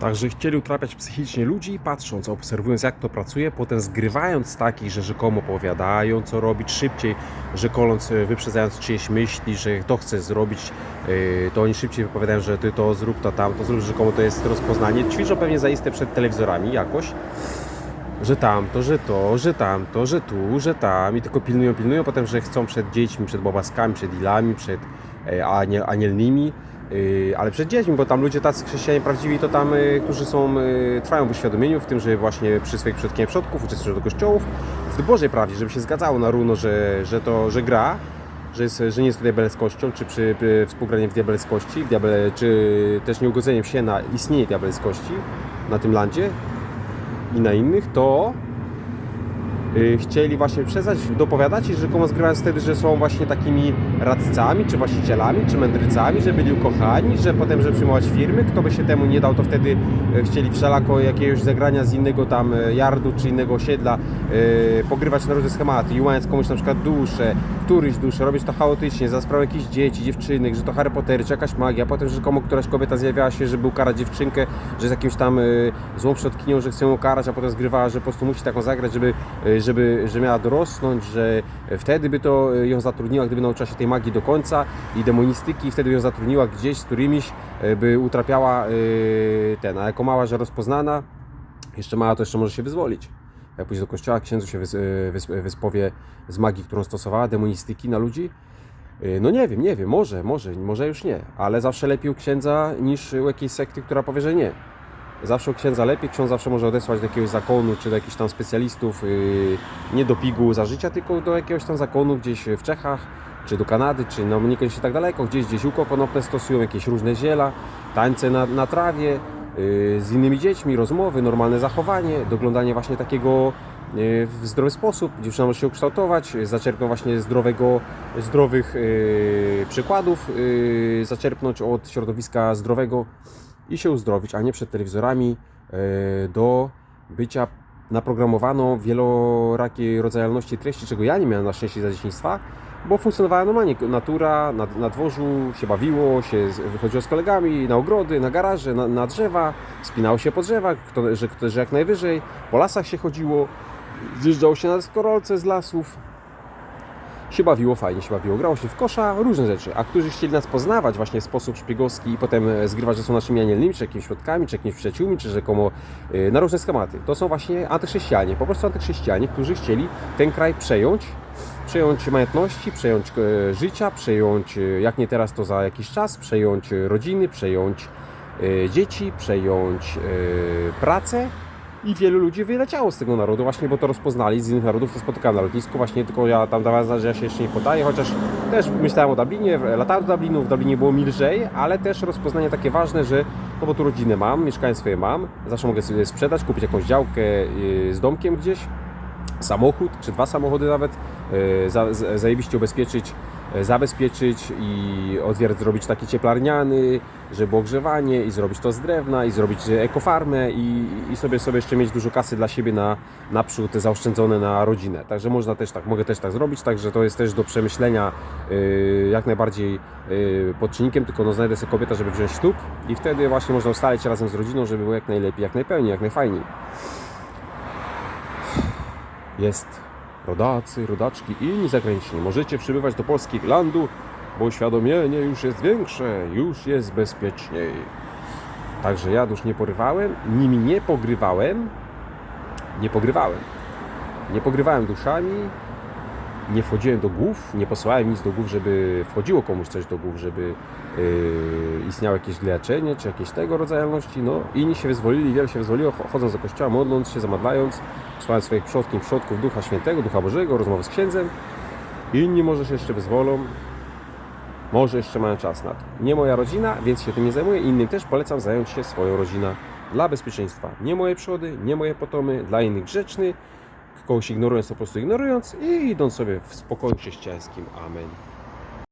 Także chcieli utrapiać psychicznie ludzi, patrząc, obserwując jak to pracuje, potem zgrywając takich, że rzekomo powiadają co robić szybciej, rzekomo e, wyprzedzając czyjeś myśli, że to chce zrobić, yy, to oni szybciej wypowiadają, że ty to zrób, to tam, to zrób, rzekomo to jest rozpoznanie. Ćwiczą pewnie zaiste przed telewizorami jakoś, że tamto, że to, że tamto, że tu, że tam i tylko pilnują, pilnują, potem, że chcą przed dziećmi, przed bobaskami, przed ilami, przed e, aniel, anielnymi, ale przed dziećmi, bo tam ludzie tacy chrześcijanie prawdziwi, to tam, yy, którzy są, yy, trwają w uświadomieniu, w tym, że właśnie przy swoich przodkiem przodków uczestniczą do kościołów, w Bożej prawdzie, żeby się zgadzało na równo, że, że to, że gra, że, jest, że nie jest to diabelskością, czy przy, przy współgranie w diabelskości, w czy też nieugodzeniem się na istnienie diabelskości na tym landzie i na innych, to y, chcieli właśnie przestać dopowiadać i rzekomo zgrywając wtedy, że są właśnie takimi radcami, czy właścicielami, czy mędrcami, że byli ukochani, że potem, żeby przyjmować firmy, kto by się temu nie dał, to wtedy y, chcieli wszelako jakiegoś zagrania z innego tam y, yardu, czy innego osiedla, y, pogrywać na różne schematy i łając komuś na przykład duszę, któryś duszę, robić to chaotycznie, za sprawą jakichś dzieci, dziewczynek, że to Harry Potter, czy jakaś magia, potem, że któraś kobieta zjawiała się, żeby ukarać dziewczynkę, że jest jakimś tam y, złą przodkinią, że chce ją ukarać, a potem zgrywała, że po prostu musi taką zagrać, żeby, y, żeby, że miała dorosnąć, że wtedy by to ją zatrudniła, gdyby nauczyła się tej magii do końca i demonistyki, wtedy by ją zatrudniła gdzieś z którymiś, y, by utrapiała y, ten, a jako mała, że rozpoznana, jeszcze mała, to jeszcze może się wyzwolić. Jak pójdzie do kościoła, księdzu się wys, wyspowie z magii, którą stosowała, demonistyki na ludzi. No nie wiem, nie wiem, może, może, może już nie, ale zawsze lepiej u księdza niż u jakiejś sekty, która powie, że nie. Zawsze u księdza lepiej, ksiądz zawsze może odesłać do jakiegoś zakonu, czy do jakichś tam specjalistów, yy, nie do pigu za życia, tylko do jakiegoś tam zakonu gdzieś w Czechach, czy do Kanady, czy no niekoniecznie tak daleko, gdzieś gdzieś ukłon konopne stosują, jakieś różne ziela, tańce na, na trawie, yy, z innymi dziećmi, rozmowy, normalne zachowanie, doglądanie właśnie takiego yy, w zdrowy sposób, dziewczyna może się ukształtować, zaczerpną właśnie zdrowego, zdrowych przykładów, zaczerpnąć od środowiska zdrowego i się uzdrowić, a nie przed telewizorami yy, do bycia naprogramowaną wielorakiej rodzajności treści, czego ja nie miałem na szczęście za dzieciństwa, bo funkcjonowała normalnie. Natura, na, na dworzu się bawiło, się wychodziło z kolegami na ogrody, na garaże, na, na drzewa, spinało się po drzewach, kto, że, że jak najwyżej, po lasach się chodziło, zjeżdżało się na deskorolce z lasów, się bawiło fajnie, się bawiło, grało się w kosza, różne rzeczy. A którzy chcieli nas poznawać właśnie w sposób szpiegowski i potem e, zgrywać, że są naszymi anielnymi, czy jakimiś świadkami, czy jakimiś przyjaciółmi, czy rzekomo e, na różne schematy. To są właśnie antychrześcijanie, po prostu antychrześcijanie, którzy chcieli ten kraj przejąć, przejąć majątności, przejąć e, życia, przejąć, jak nie teraz, to za jakiś czas, przejąć rodziny, przejąć dzieci, przejąć pracę. I wielu ludzi wyleciało z tego narodu. Właśnie, bo to rozpoznali z innych narodów, to spotykałem na lotnisku. Właśnie, tylko ja tam dawałem znać, że ja się jeszcze nie podaję, chociaż też myślałem o Dublinie, latałem do Dublinu, w Dublinie było milżej, ale też rozpoznanie takie ważne, że no bo tu rodzinę mam, mieszkanie swoje mam, zawsze mogę sobie sprzedać, kupić jakąś działkę yy, z domkiem gdzieś, samochód, czy dwa samochody nawet, za, zajebiście ubezpieczyć, yy, zabezpieczyć i otwierać, zrobić taki cieplarniany, żeby ogrzewanie i zrobić to z drewna i zrobić e, ekofarmę i, i sobie, sobie jeszcze mieć dużo kasy dla siebie na naprzód zaoszczędzone na rodzinę. Także można też tak, mogę też tak zrobić, także to jest też do przemyślenia yy, jak najbardziej yy, pod czynnikiem, tylko no znajdę sobie kobietę, żeby wziąć ślub i wtedy właśnie można ustalić razem z rodziną, żeby było jak najlepiej, jak najpełniej, jak najfajniej. Jest rodacy, rodaczki i inni zagraniczni. Możecie przybywać do polskich landu, bo uświadomienie już jest większe, już jest bezpieczniej. Także ja już nie porywałem, nimi nie pogrywałem, nie pogrywałem. Nie pogrywałem duszami, nie wchodziłem do głów, nie posyłałem nic do głów, żeby wchodziło komuś coś do głów, żeby yy, istniało jakieś leczenie, czy jakieś tego rodzajalności. No, inni się wyzwolili, wielu się wyzwoliło, cho- chodząc do kościoła, modląc się, zamadlając, słuchając swoich przodków, przodków Ducha Świętego, Ducha Bożego, rozmowy z księdzem. Inni może się jeszcze wyzwolą, może jeszcze mają czas na to. Nie moja rodzina, więc się tym nie zajmuję. Innym też polecam zająć się swoją rodziną dla bezpieczeństwa. Nie moje przody, nie moje potomy, dla innych grzeczny, kogoś ignorując, to po prostu ignorując i idąc sobie w spokoju chrześcijańskim. Amen.